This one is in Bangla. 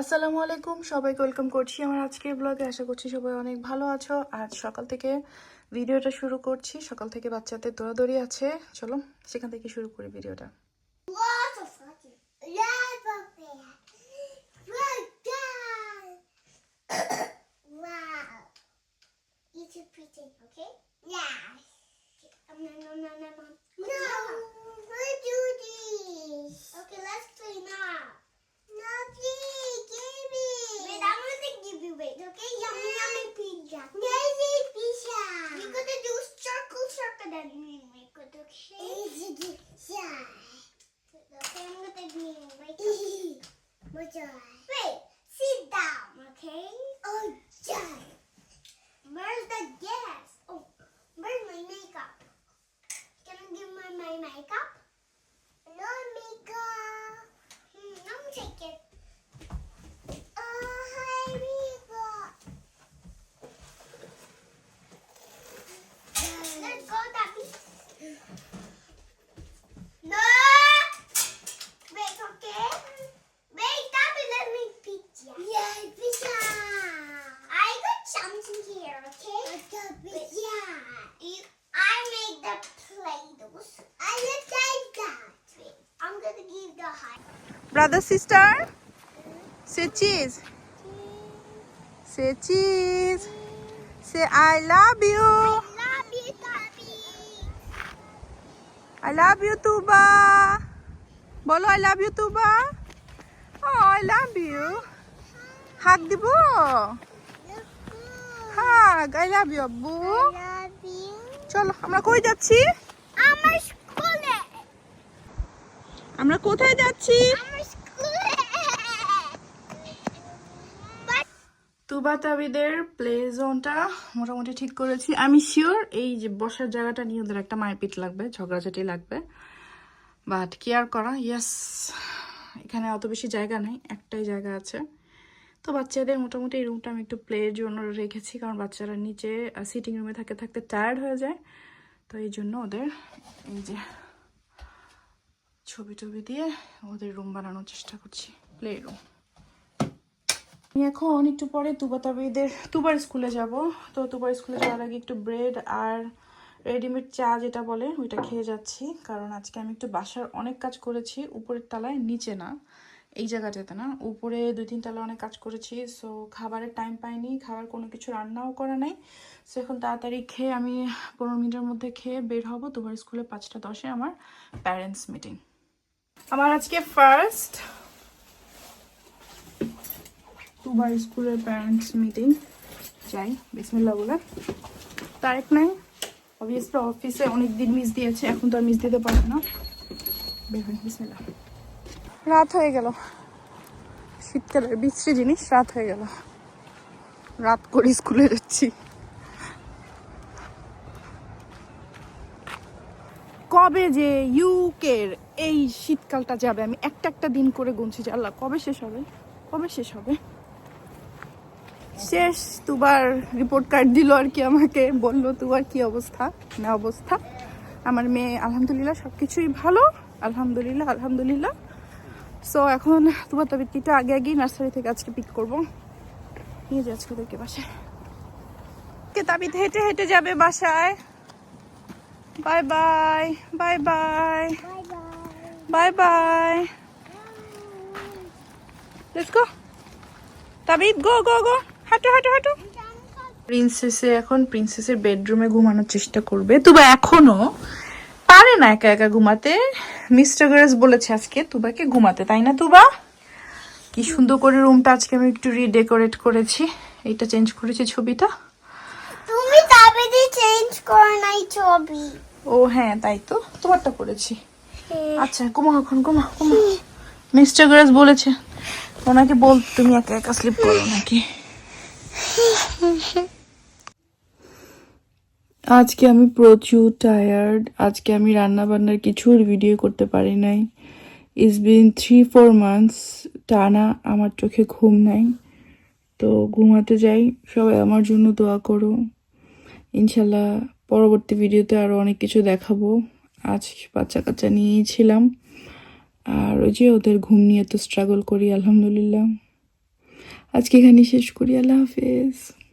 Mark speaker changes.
Speaker 1: আসসালামু আলাইকুম সবাইকে ওয়েলকাম করছি আমার আজকের ব্লগে আশা করছি সবাই অনেক ভালো আছো। আজ সকাল থেকে ভিডিওটা শুরু করছি। সকাল থেকে বাচ্চাদের দৌড়াদৌড়ি আছে। চলো সেখান থেকে শুরু করি ভিডিওটা।
Speaker 2: Fun. Okay. Wait, sit down, okay? here, okay? But, yeah. You, I made the play-dohs. I look like that. Wait, I'm gonna give the high.
Speaker 1: Brother, sister? Hmm? Say cheese. Say cheese. Say I love you.
Speaker 2: I love you, Tabi.
Speaker 1: I love you, Tuba. Bolu, I love you, tuba. Oh, I love you. Hug the ball. Hug I love you আব্বু। চলো আমরা কই যাচ্ছি?
Speaker 2: আমার স্কুলে।
Speaker 1: আমরা কোথায় যাচ্ছি?
Speaker 2: স্কুলে।
Speaker 1: প্লে জোনটা মোটামুটি ঠিক করেছি। আমি শিওর এই যে বসার জায়গাটা নিয়ে ওদের একটা মারপিট লাগবে ঝগড়াঝাটি লাগবে। বাট কি আর করা? ইয়েস এখানে অত বেশি জায়গা নেই একটাই জায়গা আছে। তো বাচ্চাদের মোটামুটি এই রুমটা আমি একটু প্লের জন্য রেখেছি, কারণ বাচ্চারা নিচে সিটিং রুমে থাকতে থাকতে টায়ার্ড হয়ে যায়। তো এই জন্য ওদের এই যে ছবি টবি দিয়ে ওদের রুম বানানোর চেষ্টা করছি প্লে রুম আমি এখন একটু পরে তুবা তাবিদের, তুবার স্কুলে যাব। তো তুবার স্কুলে যাওয়ার আগে একটু ব্রেড আর রেডিমেড চা যেটা বলে, ওইটা খেয়ে যাচ্ছি। কারণ আজকে আমি একটু বাসার অনেক কাজ করেছি, উপরের তলায়, নিচে না। এই জায়গাটাতে না? উপরে দুই তিন তলা অনেক কাজ করেছি সো খাবারের টাইম পাইনি, খাবার কোনো কিছু রান্নাও করা নাই। সো এখন তাড়াতাড়ি খেয়ে আমি পনেরো মিনিটের মধ্যে খেয়ে বের হব। তুবার স্কুলে পাঁচটা দশে আমার প্যারেন্টস মিটিং আমার আজকে ফার্স্ট তুবার স্কুলের প্যারেন্টস মিটিং যাই বিসমিল্লা বলে তারেক নাই অবভিয়াসলি অফিসে অনেক দিন মিস দিয়েছে, এখন তো আর মিস দিতে পারবে না। বের হই বিসমিল্লা রাত হয়ে গেল। শীতকালের বিশ্রী জিনিস, রাত হয়ে গেল। রাত করে স্কুলে যাচ্ছি। কবে যে ইউকের এই শীতকালটা যাবে, আমি একটা একটা দিন করে গুনছি যে আল্লাহ, কবে শেষ হবে? কবে শেষ হবে? শেষ দুবার রিপোর্ট কার্ড দিল আর কি আমাকে, বলল তোমার কি অবস্থা? না, অবস্থা। আমার মেয়ে আলহামদুলিল্লাহ সব কিছুই ভালো। আলহামদুলিল্লাহ আলহামদুলিল্লাহ। সো এখন তোমার তবিত্তিটা আগে আগেই নার্সারি থেকে আজকে পিক করব। নিয়ে যে আজকে ওদেরকে বাসায়। তাবিদ হেঁটে হেঁটে যাবে বাসায়। Bye bye bye bye
Speaker 2: bye bye
Speaker 1: let's go Tabid go go go হাঁটো হাঁটো হাঁটো। প্রিন্সেসে এখন প্রিন্সেসের বেডরুমে ঘুমানোর চেষ্টা করবে। তবে এখনও না একা একা ঘুমাতে? মিস্টার গ্রেস বলেছে আজকে তুবাকে ঘুমাতে তাই না তুবা? কি সুন্দর করে রুমটা আজকে আমি একটু রিডেকোরেট করেছি। এইটা চেঞ্জ করেছি ছবিটা।
Speaker 2: তুমি তাবিদি চেঞ্জ করো নাই ছবি।
Speaker 1: ও হ্যাঁ তাই তো। তোমারটা করেছি। আচ্ছা ঘুমা এখন ঘুমা ঘুমা মিস্টার গ্রেস বলেছে ওনাকে বল তুমি একা একা স্লিপ করো নাকি? আজকে আমি প্রচুর টায়ার্ড আজকে আমি রান্না বান্নার কিছুর ভিডিও করতে পারি নাই। Is been three four months টানা আমার চোখে ঘুম নাই। তো ঘুমাতে যাই। সবাই আমার জন্য দোয়া করো। ইনশাল্লাহ পরবর্তী ভিডিওতে আরও অনেক কিছু দেখাবো। আজ বাচ্চা কাচ্চা নিয়েই ছিলাম। আর ওই যে ওদের ঘুম নিয়ে তো স্ট্রাগল করি, আলহামদুলিল্লাহ। আজকে এখানে শেষ করি। আল্লাহ হাফেজ।